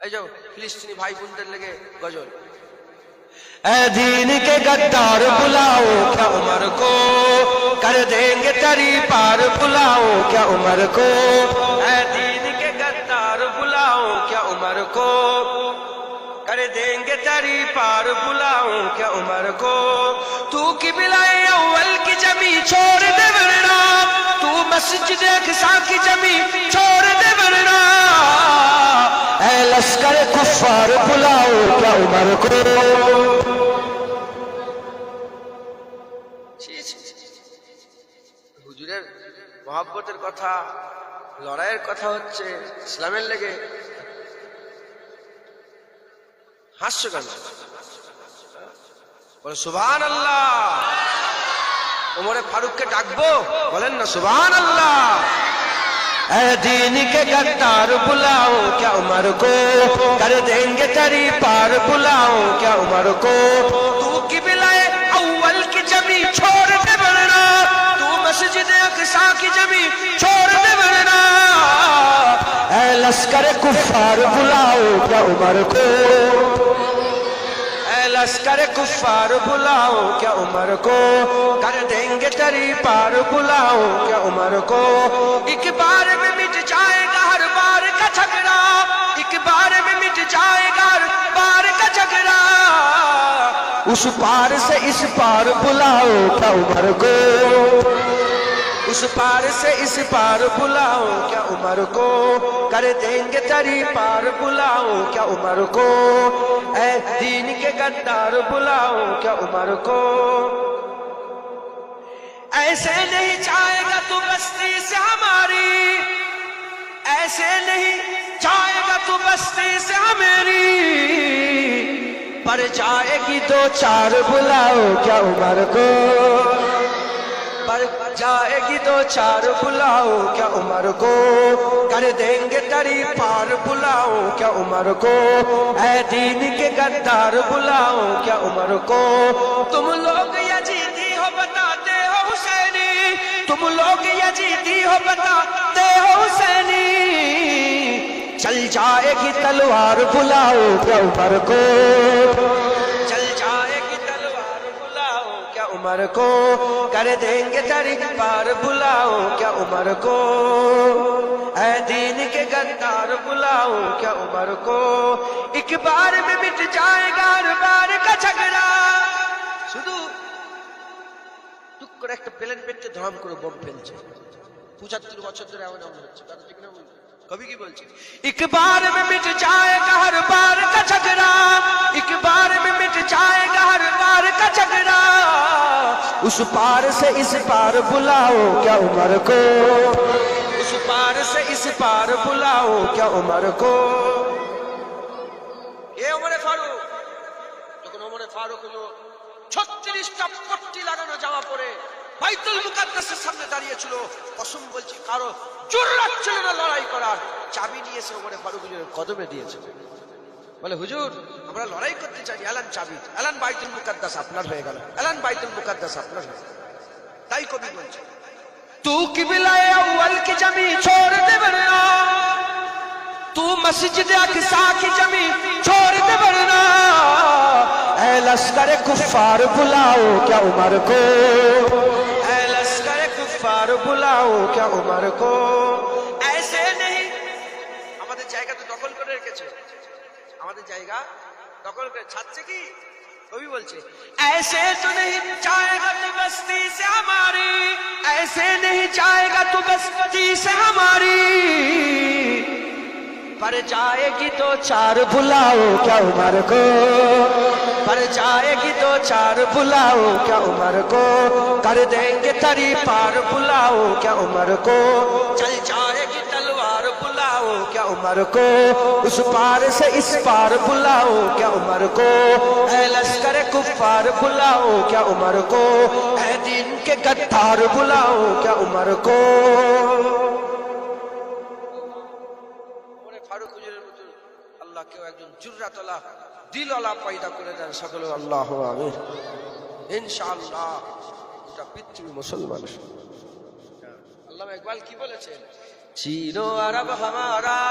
এই যাও ফিলিস্তিনি ভাই বোনদের লেগে গজল ऐ दीन के गद्दार बुलाओ क्या उमर को कर देंगे तरी पार बुलाओ क्या उमर को ऐ दीन के गद्दार बुलाओ क्या उमर को कर देंगे तेरी पार बुलाओ क्या उमर को तू की बिलाए अव्वल की जमी छोड़ दे वरना तू मस्जिद अक़सा की जमी छोड़ दे वरना ऐ लश्कर कुफार बुलाओ क्या उमर को ছি, ছি, ছি, ছি। হুজুরের মহাব্বতের কথা লড়াইয়ের কথা হচ্ছে ইসলামের লেগে হাস্য কেন বলে সুবহান আল্লাহ ওমরে ফারুককে ডাকবো বলেন না সুবহান আল্লাহ ऐ दीन के गद्दार बुलाओ क्या उमर को कर देंगे तरी पार बुलाओ क्या उमर को तू की बिलाए अव्वल की जमी छोड़ दे वरना तू मस्जिद अक़सा की जमी छोड़ दे वरना ऐ लश्कर कुफार बुलाओ क्या उमर को ऐ लश्कर कुफार बुलाओ, क्या उमर को कर देंगे तेरी पार बुलाओ, क्या उमर को एक बार में मिट जाएगा हर बार का झगड़ा, एक बार में मिट जाएगा हर बार का झगड़ा। उस पार से इस पार बुलाओ, क्या उमर को उस पार से इस पार बुलाओ, क्या उमर को कर देंगे तेरी पार बुलाओ क्या उमर को? ऐ दीन के गद्दार बुलाओ क्या उमर को? ऐसे नहीं जाएगा तू बस्ती से हमारी। ऐसे नहीं जाएगा तू बस्ती से हमारी। पर जाएगी दो चार बुलाओ क्या उमर को? पर जाएगी दो चार बुलाओ क्या उमर को? कर देंगे तरी पार बुलाओ, क्या उमर को? ऐ दीन के गद्दार बुलाओ, क्या उमर को? तुम लोग यजीदी हो, बताते हो हुसैनी। तुम लोग यजीदी हो, बताते हो हुसैनी। चल जाएगी तलवार बुलाओ, क्या उमर को? उमर को? कर देंगे तेरी पार बुलाओ, क्या उमर को? ऐ दीन के गद्दार बुलाओ क्या उमर को एक बार में मिट जाएगा हर बार का झगड़ा শুধু টুক করে একটা প্লেন পেটে ধরাম করে বোম ফেলছে পঁচাত্তর বছর ধরে এমন এমন হচ্ছে কথা ঠিক না বলছি? কবি কি বলছে एक बार में मिट जाएगा हर बार का झगड़ा एक बार में मिट जाएगा हर बार का झगड़ा उस पार से इस पार बुलाओ क्या उमर को उस पार से इस पार बुलाओ क्या उमर को এ ওমরে ফারুক যখন ওমরে ফারুক হলো ছত্রিশটা পট্টি লাগানো জামা পরে বাইতুল মুকাদ্দাসের সামনে দাঁড়িয়েছিল কসম বলছি কারো জোর ছিল না লড়াই করার চাবি নিয়ে এসে ওমরে ফারুক হুজুরের কদমে দিয়েছে বলে হুজুর আমরা লড়াই করতে চাই এলান চাবি এলান বাইতুল মুকাদ্দাস আপনার হয়ে গেল এলান বাইতুল মুকাদ্দাস আপনার হয়ে গেল তাই কবি বলছে तू किबिलाए अव्वल की जमी छोड़ दे वरना तू मस्जिद अक़सा की जमी छोड़ दे वरना ऐ लश्कर कुफार बुलाओ क्या उमर को ऐ लश्कर कुफार बुलाओ क्या उमर को ऐसे नहीं আমাদের জায়গা তো দখল করে রেখেছে আমাদের জায়গা দখল করে ছাড়ছে কি কবি বলছে ऐसे तो नहीं जाएगा तू बस्ती से हमारी ऐसे नहीं जाएगा तू बस्ती से हमारी पर जाएगी तो चार बुलाओ क्या उमर को पर जाएगी दो चार बुलाओ क्या उमर को कर देंगे तरी पार बुलाओ क्या उमर को चल जाएगी तलवार बुलाओ क्या उमर को उस पार से इस पार बुलाओ क्या उमर को ऐ लश्कर कुफार बुलाओ क्या उमर को ऐ दिन के गद्दार बुलाओ क्या उमर को ফারুক হুজুরের মতো আল্লাহ কেউ একজন জুর্রাতলা দিলওয়ালা পয়দা করে দেন সকলে আল্লাহ আমিন ইনশাআল্লাহ এটা পৃথিবী মুসলমান আল্লাহ ইকবাল কি বলেছেন চিনো আরব হামারা।